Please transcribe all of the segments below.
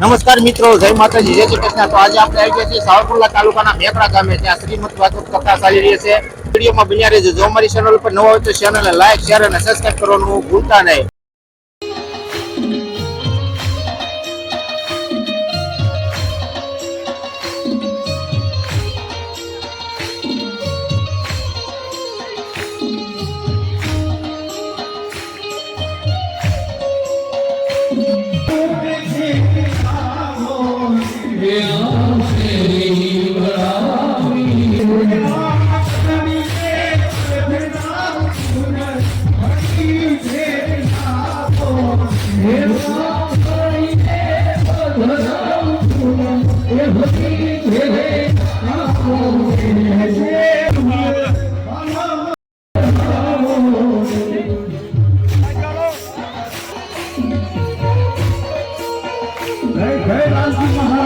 નમસ્કાર મિત્રો, જય માતાજી, જય શ્રી કૃષ્ણ. તો આજે આપણે આવી ગયા છીએ સાવરકુંડલા તાલુકાના મેકડા ગામે ત્યાં શ્રીમદ ભાગવત કથા ચાલી રહી છે. વિડીયોમાં બન્યા રહેજો. જો અમારી ચેનલ પર નવા હોય તો ચેનલને લાઈક શેર અને સબસ્ક્રાઈબ કરવાનું ભૂલતા નહીં. Hey, hey, Rasi Maharaj.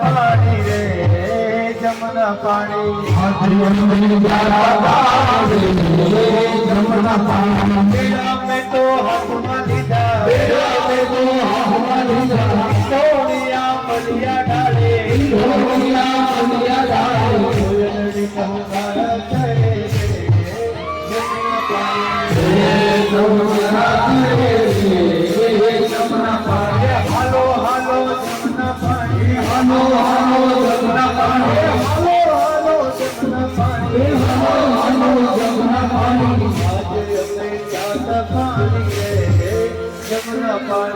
પાણી રે, જમના પાણી. જમના પાણી મેં તો હાથમાં લીધા મેં તો હાથમાં લીધા સોનિયા મલિયા ડાળે સોનિયા મલિયા ડાળે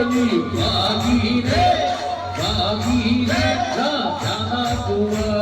বলি বাগি রে বাগি রে রাধা তোমার